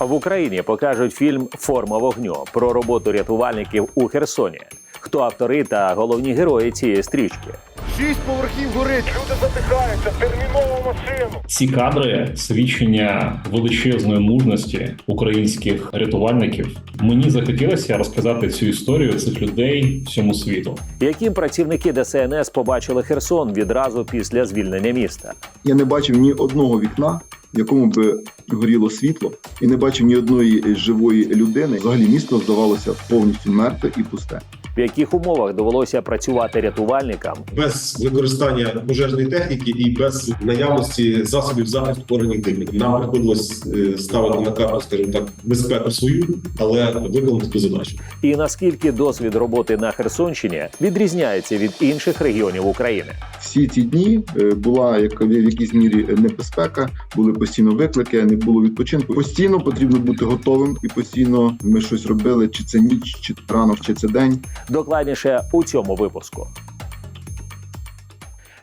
В Україні покажуть фільм Форма вогню про роботу рятувальників у Херсоні. Хто автори та головні герої цієї стрічки? Шість поверхів горить, люди задихаються, терміново машину. Ці кадри свідчення величезної мужності українських рятувальників. Мені захотілося розказати цю історію цих людей всьому світу. Яким працівники ДСНС побачили Херсон відразу після звільнення міста? Я не бачив ні одного вікна, в якому би горіло світло, і не бачив ні одної живої людини. Взагалі місто здавалося повністю мертве і пусте. В яких умовах довелося працювати рятувальникам? без використання пожежної техніки і без наявності засобів захисту органів дихання. Нам приходилось е, ставити на карту, скажімо так, безпеку свою, але виконати ту задачу. І наскільки досвід роботи на Херсонщині відрізняється від інших регіонів України? Всі ці дні е, була як в якійсь мірі небезпека, були постійно виклики, не було відпочинку. Постійно потрібно бути готовим, і постійно ми щось робили, чи це ніч, чи ранок, чи це день. Докладніше у цьому випуску.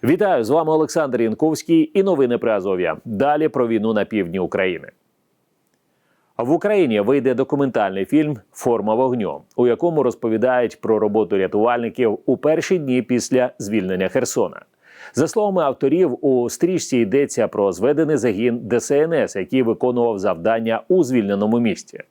Вітаю з вами Олександр Янковський і новини при Азов'я. Далі про війну на півдні України. В Україні вийде документальний фільм Форма вогню, у якому розповідають про роботу рятувальників у перші дні після звільнення Херсона. За словами авторів, у стрічці йдеться про зведений загін ДСНС, який виконував завдання у звільненому місті.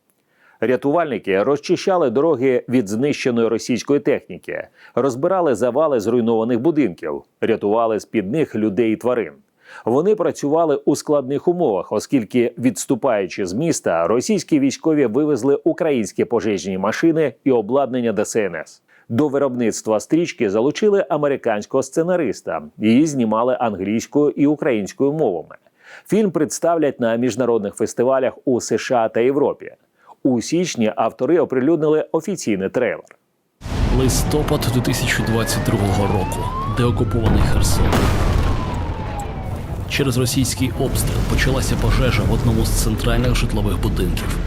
Рятувальники розчищали дороги від знищеної російської техніки, розбирали завали зруйнованих будинків, рятували з-під них людей і тварин. Вони працювали у складних умовах, оскільки, відступаючи з міста, російські військові вивезли українські пожежні машини і обладнання ДСНС. До виробництва стрічки залучили американського сценариста. Її знімали англійською і українською мовами. Фільм представлять на міжнародних фестивалях у США та Європі. У січні автори оприлюднили офіційний трейлер. Листопад 2022 року. Деокупований Херсон. Через російський обстріл почалася пожежа в одному з центральних житлових будинків.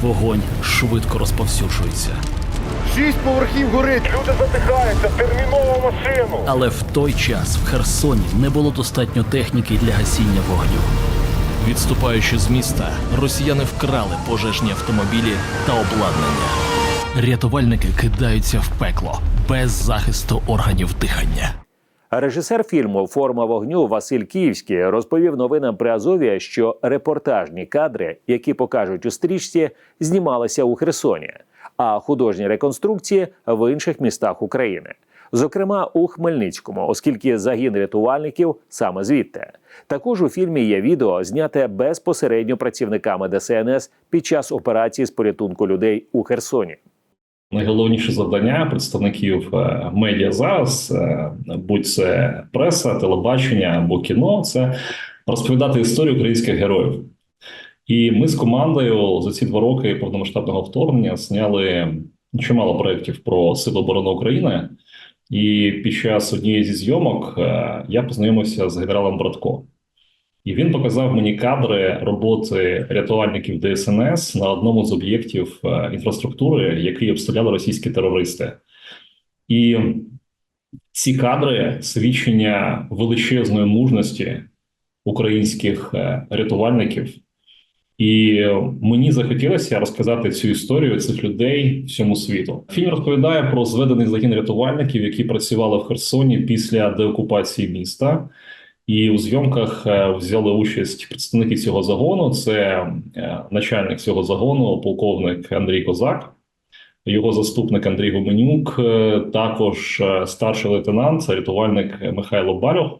Вогонь швидко розповсюджується. Шість поверхів горить, люди задихаються, терміново машину. Але в той час в Херсоні не було достатньо техніки для гасіння вогню. Відступаючи з міста, росіяни вкрали пожежні автомобілі та обладнання. Рятувальники кидаються в пекло без захисту органів дихання. Режисер фільму Форма вогню Василь Київський розповів новинам при Азові, що репортажні кадри, які покажуть у стрічці, знімалися у Херсоні, а художні реконструкції в інших містах України, зокрема у Хмельницькому, оскільки загін рятувальників саме звідти. Також у фільмі є відео, зняте безпосередньо працівниками ДСНС під час операції з порятунку людей у Херсоні. Найголовніше завдання представників е, медіа зараз, е, будь це преса, телебачення або кіно, це розповідати історію українських героїв. І ми з командою за ці два роки повномасштабного вторгнення зняли чимало проєктів про Сили оборони України. І під час однієї зі зйомок е, я познайомився з генералом Братко. І він показав мені кадри роботи рятувальників ДСНС на одному з об'єктів е, інфраструктури, який обстріляли російські терористи. І ці кадри свідчення величезної мужності українських е, рятувальників. І мені захотілося розказати цю історію цих людей всьому світу. Фільм розповідає про зведений загін рятувальників, які працювали в Херсоні після деокупації міста. І у зйомках е, взяли участь представники цього загону. Це е, начальник цього загону, полковник Андрій Козак, його заступник Андрій Гуменюк, е, також старший лейтенант, рятувальник Михайло Балюх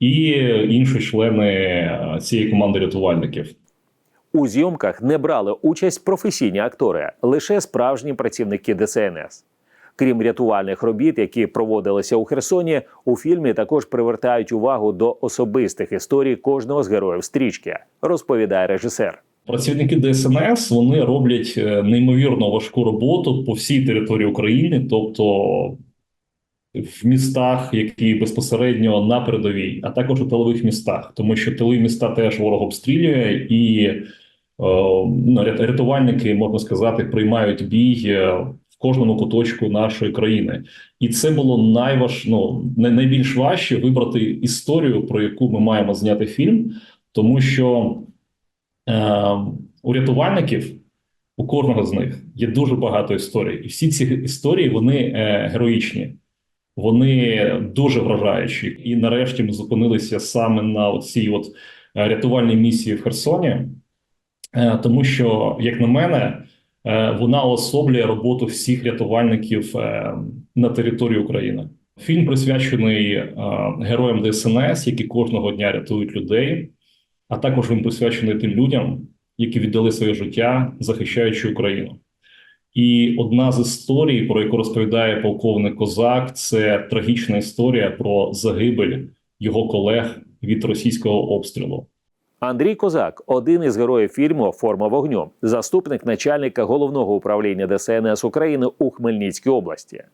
і інші члени цієї команди рятувальників. У зйомках не брали участь професійні актори, лише справжні працівники ДСНС. Крім рятувальних робіт, які проводилися у Херсоні, у фільмі також привертають увагу до особистих історій кожного з героїв стрічки, розповідає режисер. Працівники ДСНС вони роблять е, неймовірно важку роботу по всій території України, тобто в містах, які безпосередньо на передовій, а також у тилових містах, тому що тилові міста теж ворог обстрілює, і ну, рятувальники можна сказати приймають бій е, в кожному куточку нашої країни, і це було найваж... ну, найбільш важче вибрати історію, про яку ми маємо зняти фільм, тому що. Е, у рятувальників, у кожного з них є дуже багато історій, і всі ці історії вони е, героїчні, вони дуже вражаючі. І нарешті ми зупинилися саме на цій е, рятувальній місії в Херсоні, е, тому що, як на мене, е, вона особлює роботу всіх рятувальників е, на території України. Фільм присвячений е, героям ДСНС, які кожного дня рятують людей, а також він присвячений тим людям, які віддали своє життя, захищаючи Україну. І одна з історій, про яку розповідає полковник Козак, це трагічна історія про загибель його колег від російського обстрілу. Андрій Козак, один із героїв фільму Форма вогню, заступник начальника головного управління ДСНС України у Хмельницькій області.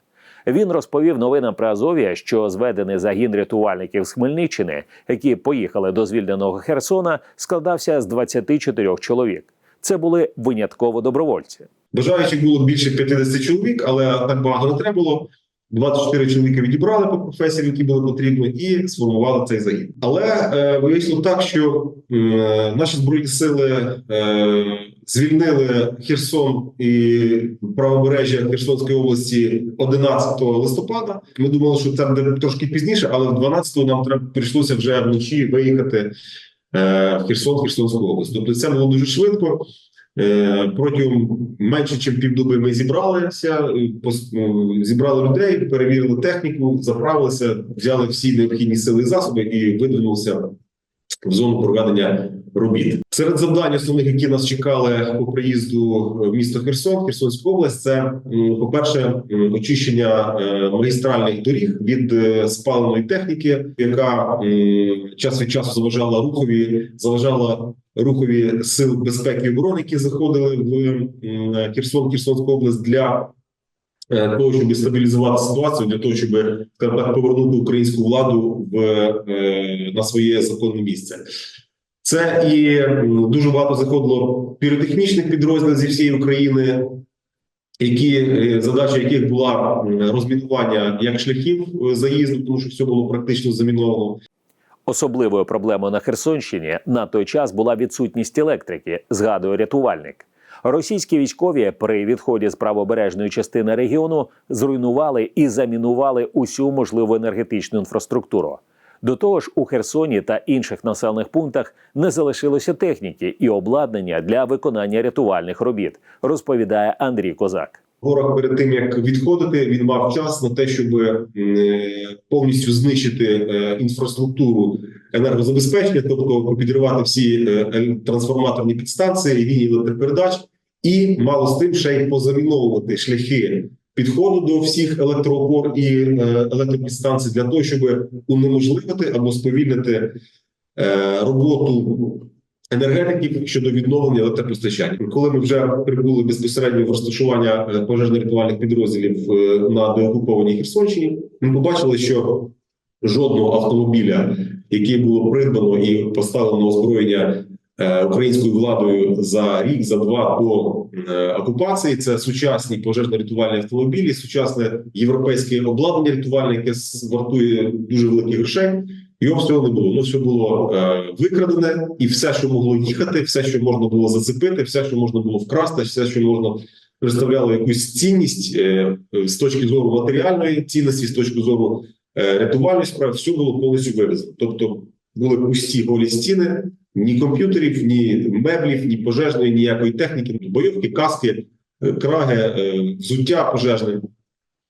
Він розповів новинам про Азов'я, що зведений загін рятувальників з Хмельниччини, які поїхали до звільненого Херсона, складався з 24 чоловік. Це були винятково добровольці. Бажаючих було більше 50 чоловік, але так багато не треба було. 24 чоловіка відібрали по професії, які були потрібні, і сформували цей загін. Але е, вийшло так, що е, наші збройні сили е, звільнили Херсон і правобережжя Херсонської області 11 листопада. Ми думали, що це буде трошки пізніше, але в 12-го нам треба прийшлося вже вночі виїхати е, в Херсон, Херсонську область. Тобто це було дуже швидко. Е, Протягом менше ніж півдоби ми зібралися, е, е, зібрали людей, перевірили техніку, заправилися, взяли всі необхідні сили і засоби і видвинулися в зону проведення робіт. Серед завдань основних, які нас чекали по приїзду в місто Херсон, Херсонську область, це по-перше, очищення е, магістральних доріг від е, спаленої техніки, яка час від часу заважала рухові, заважала рухові сил безпеки і оборони, які заходили в Херсон, Херсонську область для того, щоб стабілізувати ситуацію, для того, щоб скажімо так, повернути українську владу в е, на своє законне місце. Це і дуже багато заходило піротехнічних підрозділів зі всієї України, які е, задача яких була розмінування як шляхів е, заїзду, тому що все було практично заміновано, Особливою проблемою на Херсонщині на той час була відсутність електрики, згадує рятувальник. Російські військові при відході з правобережної частини регіону зруйнували і замінували усю можливу енергетичну інфраструктуру. До того ж, у Херсоні та інших населених пунктах не залишилося техніки і обладнання для виконання рятувальних робіт, розповідає Андрій Козак. Ворог перед тим як відходити, він мав час на те, щоб е, повністю знищити е, інфраструктуру енергозабезпечення, тобто підривати всі е, трансформаторні підстанції, лінії електропередач, і мало з тим ще й позаміновувати шляхи підходу до всіх електроопор і електропідстанцій для того, щоб унеможливити або сповільнити роботу енергетиків щодо відновлення електропостачання. Коли ми вже прибули безпосередньо в розташування е, пожежно-рятувальних підрозділів е, на деокупованій Херсонщині, ми побачили, що жодного автомобіля, який було придбано і поставлено озброєння е, українською владою за рік, за два до окупації, це сучасні пожежно-рятувальні автомобілі, сучасне європейське обладнання рятувальне, яке вартує дуже великих грошей. Його всього не було. Ну все було е, викрадене, і все, що могло їхати, все, що можна було зацепити, все, що можна було вкрасти, все, що можна представляло якусь цінність е, з точки зору матеріальної цінності, з точки зору е, рятувальної справи, все було повністю вивезено. Тобто були пусті голі стіни, ні комп'ютерів, ні меблів, ні пожежної, ніякої техніки, бойовки, каски, е, краги, е, взуття пожежне.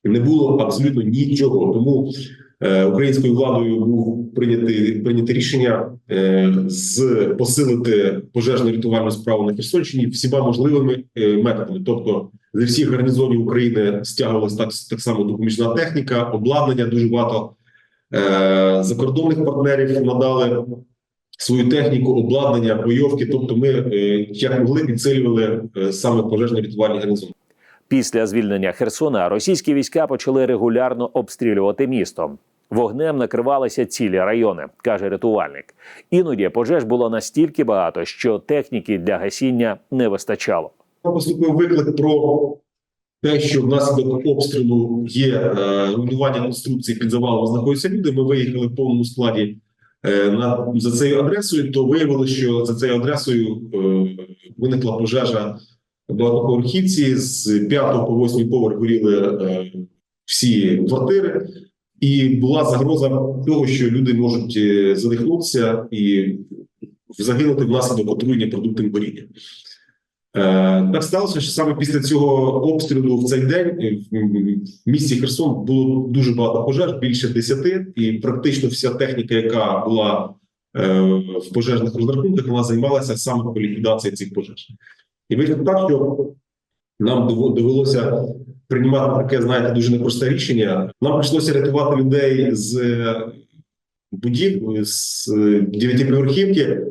Не було абсолютно нічого. Тому українською владою був прийнятий прийняте рішення е, з посилити пожежно рятувальну справу на Херсонщині всіма можливими е, методами. Тобто зі всіх гарнізонів України стягувалася так, так само допоміжна техніка, обладнання. Дуже багато е, закордонних партнерів надали свою техніку, обладнання, бойовки. Тобто, ми е, як могли підсилювали е, саме пожежно рятувальні гарнізони. Після звільнення Херсона російські війська почали регулярно обстрілювати місто. Вогнем накривалися цілі райони, каже рятувальник. Іноді пожеж було настільки багато, що техніки для гасіння не вистачало. Поступив виклик про те, що внаслідок обстрілу є е, руйнування конструкції під завалом знаходяться люди. Ми виїхали в повному складі е, на за цією адресою, то виявилося, що за цією адресою е, виникла пожежа багатоповерхівці. З 5 по 8 поверх горіли е, всі квартири, і була загроза того, що люди можуть е, задихнутися і загинути внаслідок отруєння продуктами горіння. Е, Так сталося, що саме після цього обстрілу в цей день в- місті Херсон було дуже багато пожеж, більше десяти, і практично вся техніка, яка була в пожежних розрахунках, вона займалася саме по ліквідації цих пожеж. І вийшло так, що нам довелося приймати таке, знаєте, дуже непросте рішення. Нам прийшлося рятувати людей з е, будів з е, дев'ятиповерхівки е,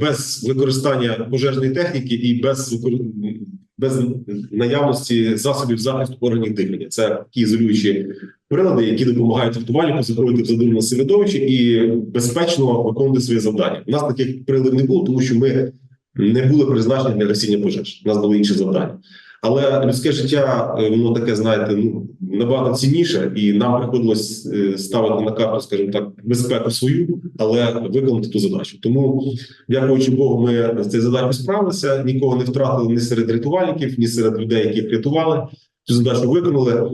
без використання пожежної техніки і без без наявності засобів захисту органів дихання. Це такі ізолюючі прилади, які допомагають рятувальнику заходити в задумане середовище і безпечно виконувати свої завдання. У нас таких приладів не було, тому що ми не були призначені для гасіння пожеж. У нас були інші завдання. Але людське життя, е, воно таке, знаєте, ну набагато цінніше, і нам приходилось е, ставити на карту, скажімо так, безпеку свою, але виконати ту задачу. Тому, дякуючи Богу, ми з цією задачею справилися. Нікого не втратили ні серед рятувальників, ні серед людей, які рятували. Цю задачу виконали.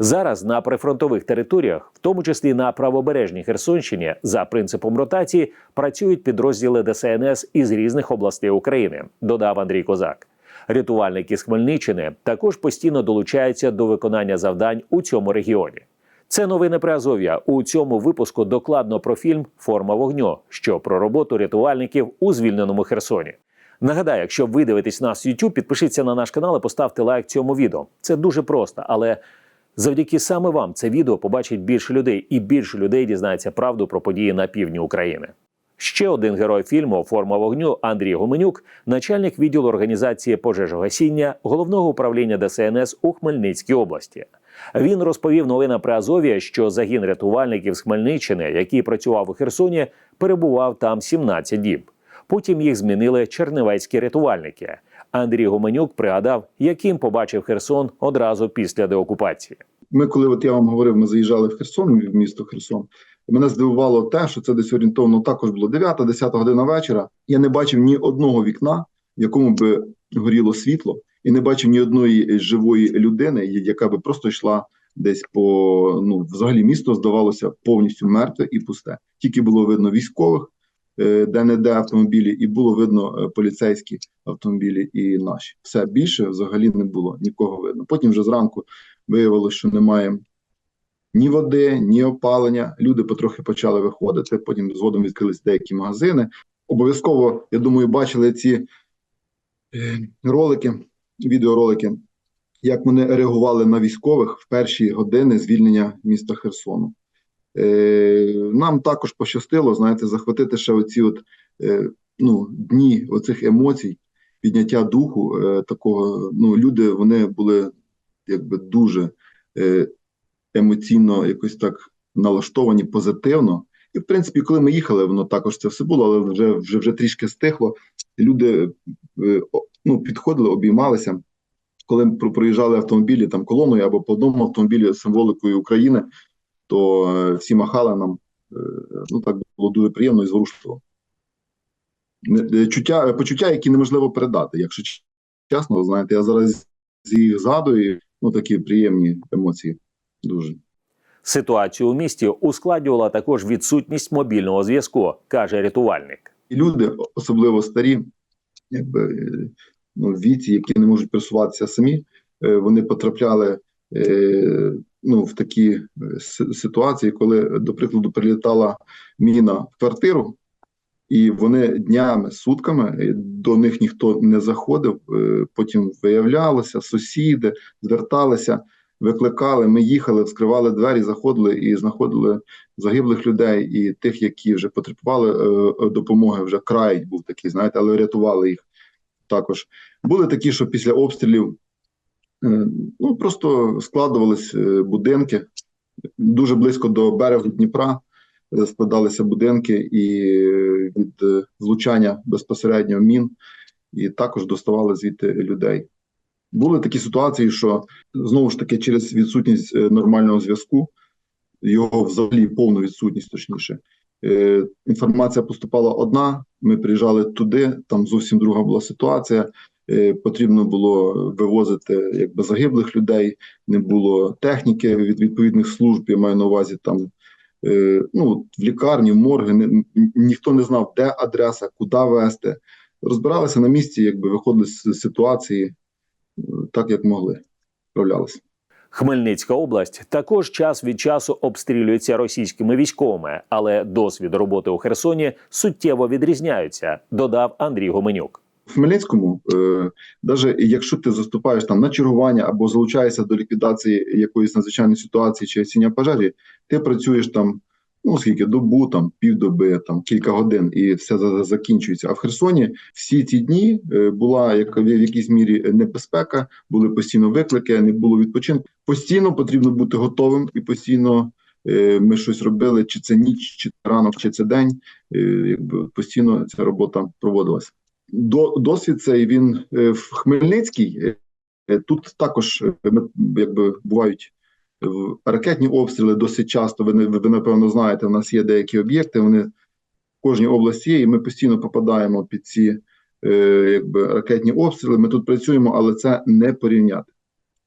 Зараз на прифронтових територіях, в тому числі на правобережній Херсонщині, за принципом ротації працюють підрозділи ДСНС із різних областей України, додав Андрій Козак. Рятувальники з Хмельниччини також постійно долучаються до виконання завдань у цьому регіоні. Це новини про Азов'я. У цьому випуску докладно про фільм Форма вогню, що про роботу рятувальників у звільненому Херсоні. Нагадаю, якщо ви дивитесь нас в YouTube, підпишіться на наш канал і поставте лайк цьому відео. Це дуже просто, але завдяки саме вам це відео побачить більше людей, і більше людей дізнається правду про події на півдні України. Ще один герой фільму Форма вогню Андрій Гуменюк, начальник відділу організації пожежогасіння головного управління ДСНС у Хмельницькій області. Він розповів новинам при Азов'я, що загін рятувальників з Хмельниччини, який працював у Херсоні, перебував там 17 діб. Потім їх змінили чернівецькі рятувальники. Андрій Гуменюк пригадав, яким побачив Херсон одразу після деокупації. Ми, коли от я вам говорив, ми заїжджали в Херсон, в місто Херсон. Мене здивувало те, що це десь орієнтовно також було 9-10 година вечора. Я не бачив ні одного вікна, в якому би горіло світло, і не бачив ні одної живої людини, яка би просто йшла десь по ну, взагалі місто здавалося повністю мертве і пусте. Тільки було видно військових, е, де-не-де автомобілі, і було видно е, поліцейські автомобілі і наші. Все більше взагалі не було нікого видно. Потім вже зранку виявилося, що немає ні води, ні опалення. Люди потрохи почали виходити. Потім згодом відкрились деякі магазини. Обов'язково, я думаю, бачили ці е, ролики, відеоролики, як вони реагували на військових в перші години звільнення міста Херсону. Е, Нам також пощастило, знаєте, захватити ще оці от, е, ну, дні оцих емоцій, підняття духу такого. Ну, люди вони були якби дуже е, емоційно якось так налаштовані позитивно. І, в принципі, коли ми їхали, воно також це все було, але вже вже, вже трішки стихло. Люди е, ну, підходили, обіймалися. Коли про- проїжджали автомобілі там колоною або по одному автомобілі з символикою України, то е, всі махали нам. Е, ну так було дуже приємно і зворушливо. Е, Чуття, почуття, які неможливо передати. Якщо чесно, знаєте, я зараз їх згадую, ну такі приємні емоції. Дуже. Ситуацію у місті ускладнювала також відсутність мобільного зв'язку, каже рятувальник. І люди, особливо старі, якби е, ну, віці, які не можуть пересуватися самі, е, вони потрапляли е, ну, в такі ситуації, коли, до прикладу, прилітала міна в квартиру, і вони днями, сутками до них ніхто не заходив. е, Потім виявлялося, сусіди зверталися, викликали. Ми їхали, вскривали двері, заходили і знаходили загиблих людей і тих, які вже потребували е, допомоги, вже край був такий, знаєте, але рятували їх також. Були такі, що після обстрілів е, ну просто складувались будинки дуже близько до берегу Дніпра. Складалися будинки і від е, влучання безпосередньо мін, і також доставали звідти людей. Були такі ситуації, що знову ж таки через відсутність е, нормального зв'язку його взагалі повну відсутність, точніше. Е, інформація поступала одна. Ми приїжджали туди, там зовсім друга була ситуація. Потрібно було вивозити якби загиблих людей, не було техніки від відповідних служб. Я маю на увазі там. Е, Ну, в лікарні, в морги, ніхто не знав, де адреса, куди везти. Розбиралися на місці, якби виходили з ситуації е, так, як могли, справлялися. Хмельницька область також час від часу обстрілюється російськими військовими, але досвід роботи у Херсоні суттєво відрізняються, додав Андрій Гоменюк. Хмельницькому, е, навіть якщо ти заступаєш там на чергування або залучаєшся до ліквідації якоїсь надзвичайної ситуації чи осіння пожежі, ти працюєш там ну скільки добу, там півдоби, там кілька годин, і все за- за- закінчується. А в Херсоні всі ці дні е, була як в якійсь мірі небезпека, були постійно виклики, не було відпочинку. Постійно потрібно бути готовим і постійно. е, Ми щось робили, чи це ніч, чи це ранок, чи це день. е, Якби постійно ця робота проводилася. До досвід цей він е, в Хмельницькій. е, е, Тут також якби бувають ракетні обстріли досить часто. Ви, ви напевно знаєте, в нас є деякі об'єкти. Вони в кожній області є, і ми постійно попадаємо під ці якби ракетні обстріли. Ми тут працюємо, але це не порівняти.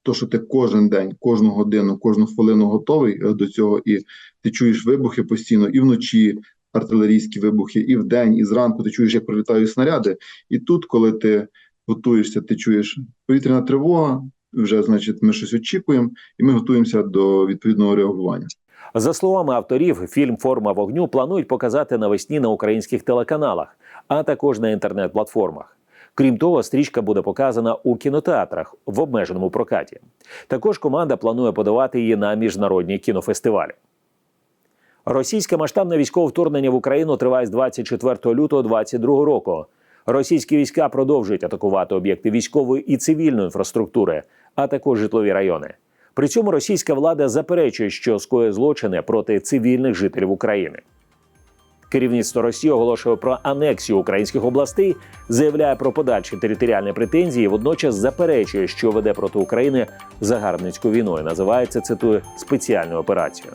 То, що ти кожен день, кожну годину, кожну хвилину готовий до цього, і ти чуєш вибухи постійно і вночі, артилерійські вибухи, і вдень, і зранку ти чуєш, як прилітають снаряди. І тут, коли ти готуєшся, ти чуєш повітряна тривога, вже значить ми щось очікуємо, і ми готуємося до відповідного реагування. За словами авторів, фільм Форма вогню планують показати навесні на українських телеканалах, а також на інтернет-платформах. Крім того, стрічка буде показана у кінотеатрах в обмеженому прокаті. Також команда планує подавати її на міжнародні кінофестивалі. Російське масштабне військове вторгнення в Україну триває з 24 лютого 2022 року. Російські війська продовжують атакувати об'єкти військової і цивільної інфраструктури, а також житлові райони. При цьому російська влада заперечує, що скоює злочини проти цивільних жителів України. Керівництво Росії оголошує про анексію українських областей, заявляє про подальші територіальні претензії. Водночас заперечує, що веде проти України загарбницьку війну. і Називає цитую спеціальною операцією.